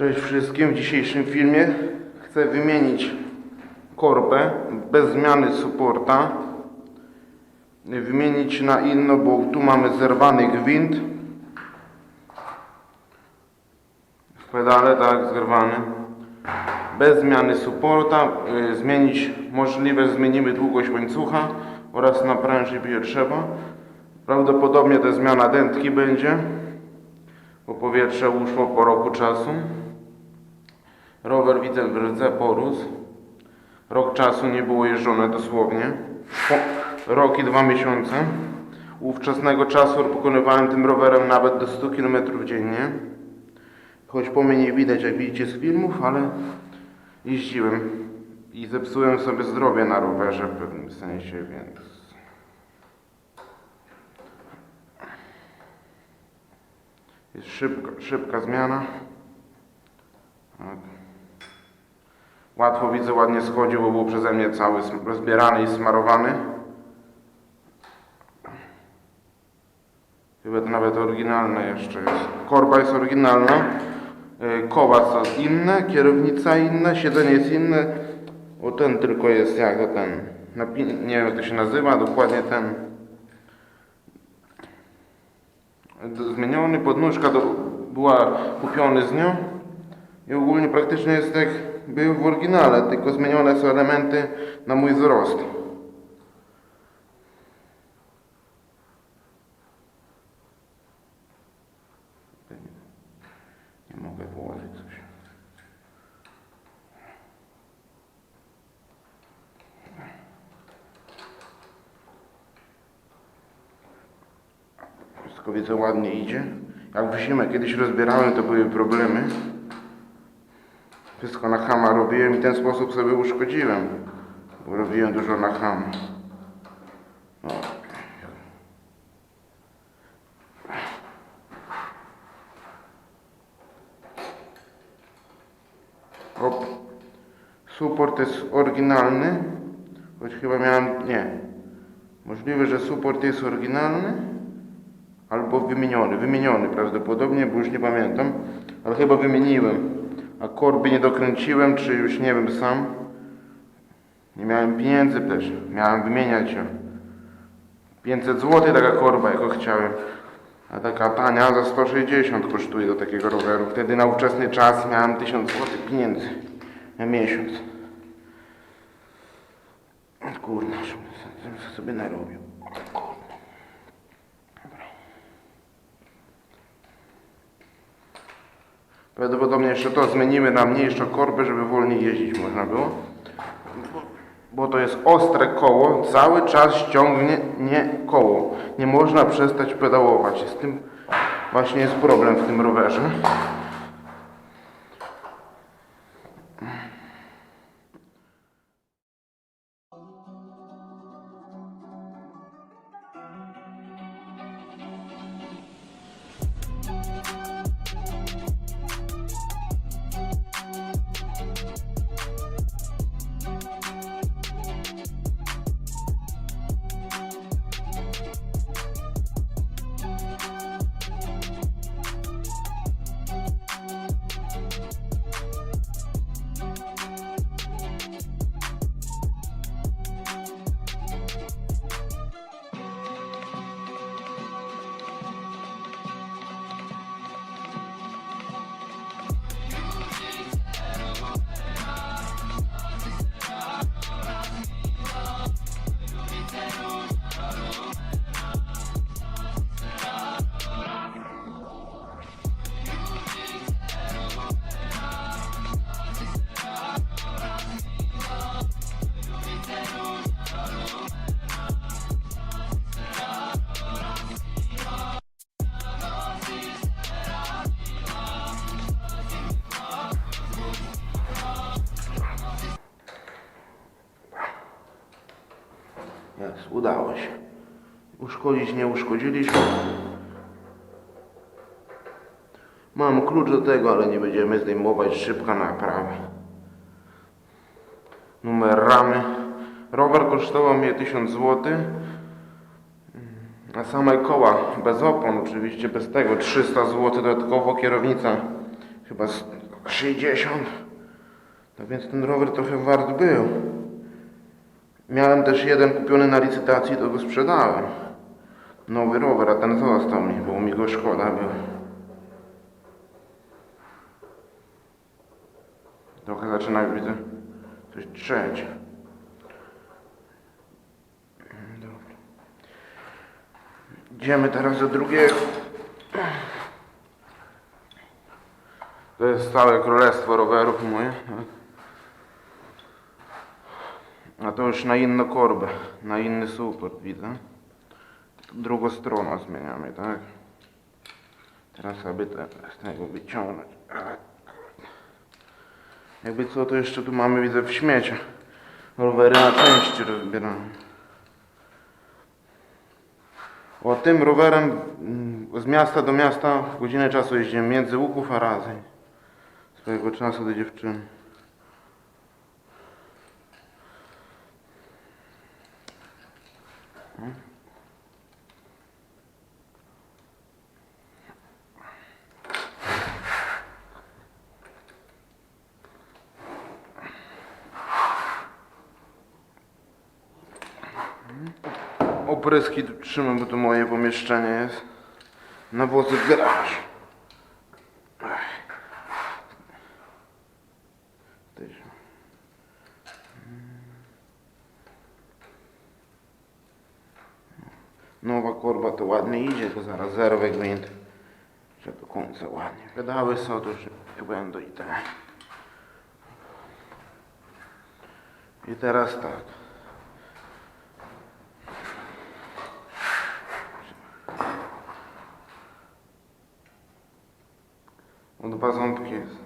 Cześć wszystkim. W dzisiejszym filmie chcę wymienić korbę bez zmiany supporta. Wymienić na inno, bo tu mamy zerwany gwint. W pedale, tak, zerwany. Bez zmiany supporta. y, Zmienić możliwe, zmienimy długość łańcucha oraz na pręży bije trzeba. Prawdopodobnie to zmiana dętki będzie bo powietrze uszło po roku czasu. Rower widzę w rdze porósł. Rok czasu nie było jeżdżone dosłownie. Po, rok i dwa miesiące. Ówczesnego czasu pokonywałem tym rowerem nawet do 100 km dziennie. Choć po mnie nie widać jak widzicie z filmów, ale jeździłem i zepsułem sobie zdrowie na rowerze w pewnym sensie, więc Jest szybka, szybka zmiana. Tak. Łatwo widzę, ładnie schodził, bo był przeze mnie cały rozbierany i smarowany. Chyba to nawet oryginalne jeszcze jest. Korba jest oryginalna. y, Koła są inne, kierownica inna, siedzenie jest inne. O ten tylko jest jak to ten. Nie wiem jak to się nazywa, dokładnie ten. Zmieniony, podnóżka do, była kupiony z nią i ogólnie praktycznie jest jak był w oryginale, tylko zmienione są elementy na mój wzrost. Nie mogę położyć coś. Wszystko widzę ładnie idzie. Jak w zimę kiedyś rozbierałem, to były problemy. Wszystko na hama robiłem i w ten sposób sobie uszkodziłem. Bo robiłem dużo na ham. O. Hop. Support jest oryginalny. Choć chyba miałem... Nie. Możliwe, że support jest oryginalny. Albo wymieniony, wymieniony prawdopodobnie, bo już nie pamiętam, ale chyba wymieniłem. A korby nie dokręciłem, czy już nie wiem sam. Nie miałem pieniędzy też, miałem wymieniać ją. 500 zł taka korba, jaką chciałem. A taka tania za 160 kosztuje do takiego roweru. Wtedy na ówczesny czas miałem 1000 zł pieniędzy na miesiąc. Kurna, żebym sobie narobił. Prawdopodobnie jeszcze to zmienimy na mniejszą korbę, żeby wolniej jeździć można było. Bo to jest ostre koło, cały czas ściągnie nie koło. Nie można przestać pedałować. Z tym właśnie jest problem w tym rowerze. Uszkodzić nie uszkodziliśmy. Mam klucz do tego, ale nie będziemy zdejmować szybka naprawa. Numer ramy. Rower kosztował mnie 1000 zł. A same koła bez opon, oczywiście bez tego 300 zł dodatkowo kierownica chyba z 60. No więc ten rower trochę wart był. Miałem też jeden kupiony na licytacji, to go sprzedałem. Nowy rower, a ten został mi, bo mi go szkoda było. Trochę zaczyna, widzę, coś trzeć. Idziemy teraz do drugiego. To jest całe królestwo rowerów moje. A to już na inną korbę, na inny support widzę. Drugą stroną zmieniamy, tak? Teraz sobie te, z tego wyciągnąć. Jakby co, to jeszcze tu mamy, widzę, w śmieciach. Rowery na części rozbieramy. O tym rowerem mm, z miasta do miasta w godzinę czasu jeździłem między Łuków a Razeń. Swojego czasu do dziewczyny. Opryski tu trzymam, bo to moje pomieszczenie jest. Nawozy w garaż. Ech. Tyś. Nowa korba to ładnie idzie, to zaraz zerwę gwint. Że do końca ładnie. Pedały są, to już nie będą i te. I teraz tak. O dwa ząbki jest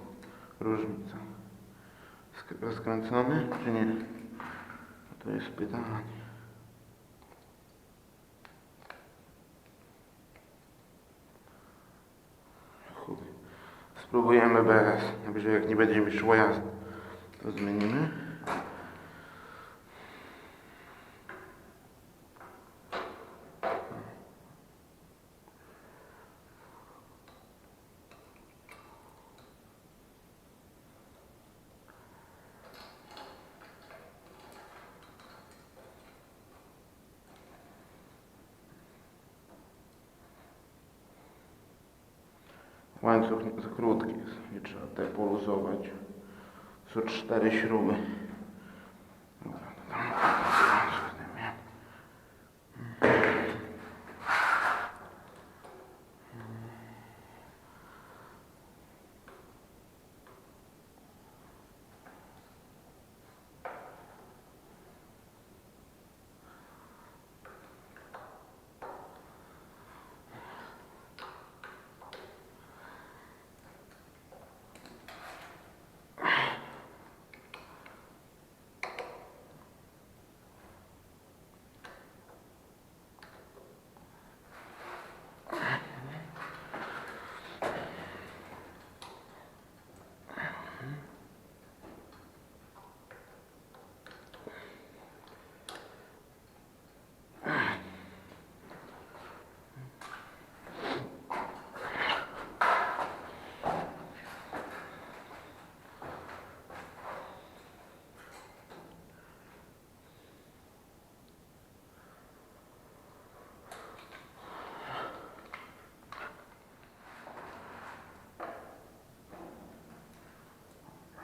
różnica. Sk- Rozkręcony czy nie? To jest pytanie. Spróbujemy bez. Jak nie będzie mi szło to zmienimy. Łańcuch za krótki jest, nie trzeba tutaj poluzować. Są cztery śruby. Dobra, to tam łańcuch zdejmiemy. I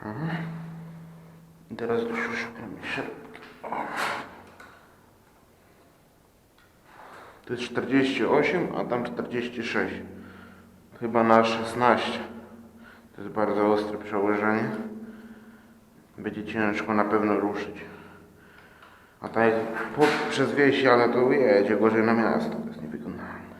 teraz tu szukamy środki. To jest 48, a tam 46. Chyba na 16. To jest bardzo ostre przełożenie. Będzie ciężko na pewno ruszyć. A tak po, przez wieś jadę, to jedzie gorzej na miasto. To jest niewykonalne.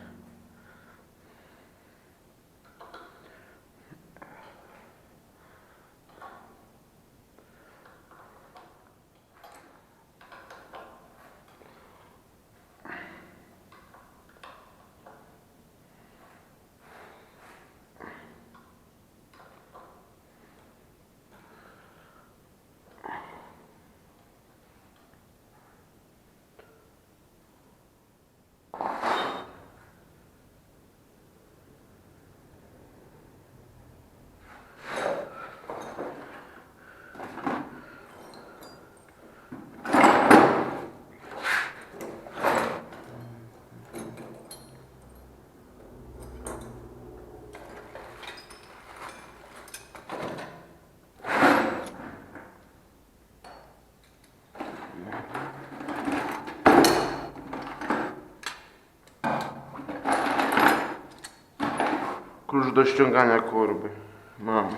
До дощунганя корби. Мамо.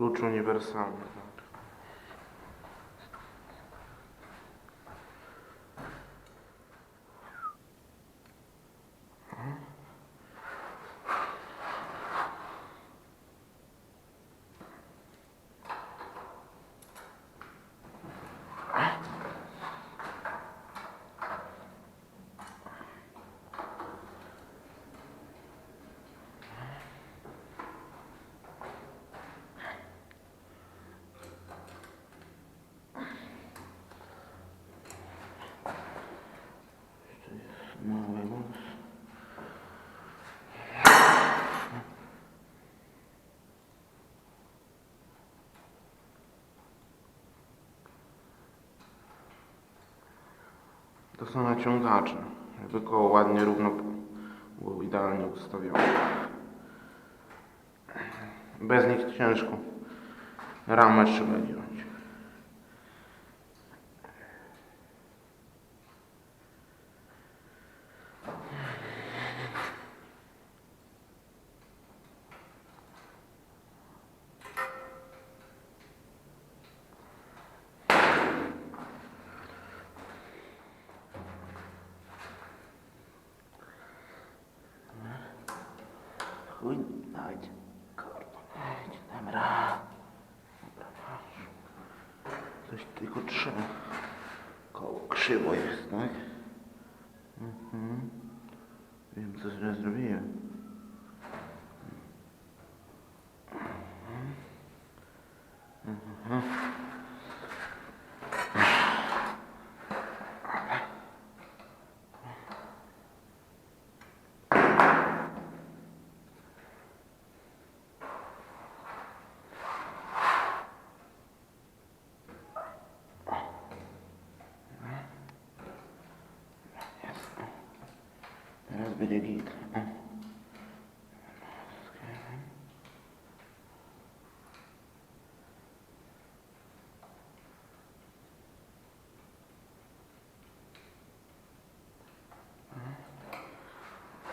Klucz uniwersalny. Wąs. To są naciągacze, żeby koło ładnie równo było idealnie ustawione. Bez nich ciężko. Ramę trzeba wziąć. Chuj, dajcie. Kurwa, dajcie, dam. Dobra, masz. Coś tylko trzeba. Koło krzywo jest, tak? Mhm. Wiem, co źle zrobiłem. Mhm. Jest. Teraz będzie git. O.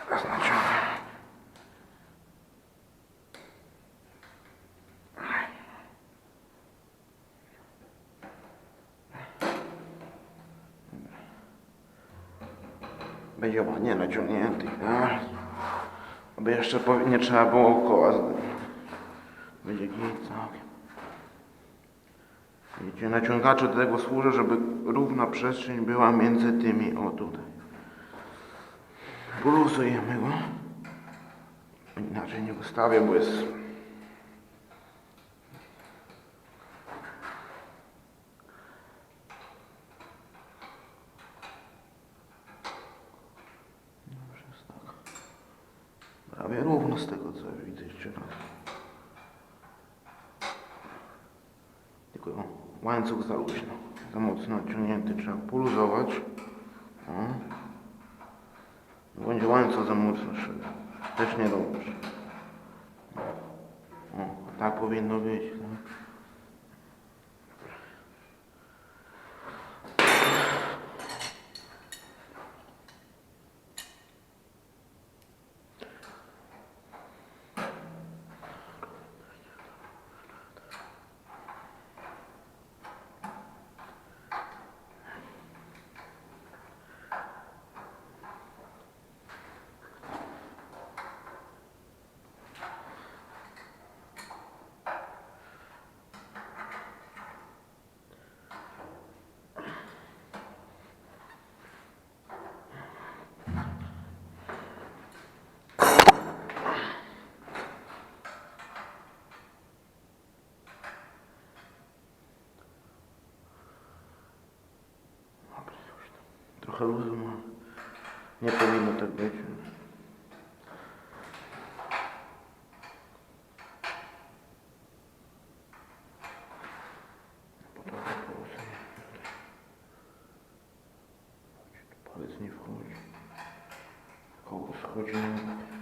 Teraz naciągam. Będzie ładnie naciągnięty, tak? Aby jeszcze nie trzeba było koła. Będzie git całkiem. Widzicie, naciągacze do tego służą, żeby równa przestrzeń była między tymi, o tutaj. Poluzujemy go. Inaczej nie ustawię, bo jest... Już jest tak. Prawie równo z tego co widzę jeszcze. Tylko łańcuch za luźno. Za mocno naciągnięty trzeba poluzować. O. Będzie łańcuch za mocno szedł. Też niedobrze. O, tak powinno być. Tak? Trochę luzu ma. Nie powinno tak być. Trochę położenie. Tu Palec nie wchodzi. Koło schodzi nawet.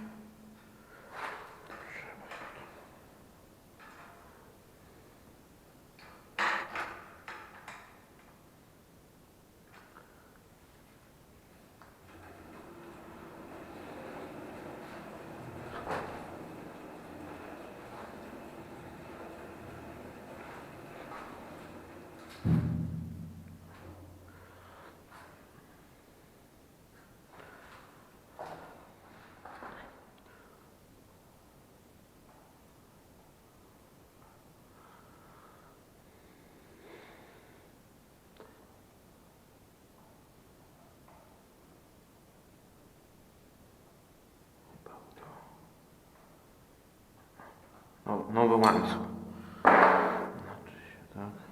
No, nowy łańcuch. Znaczy się, tak.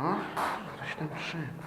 O, coś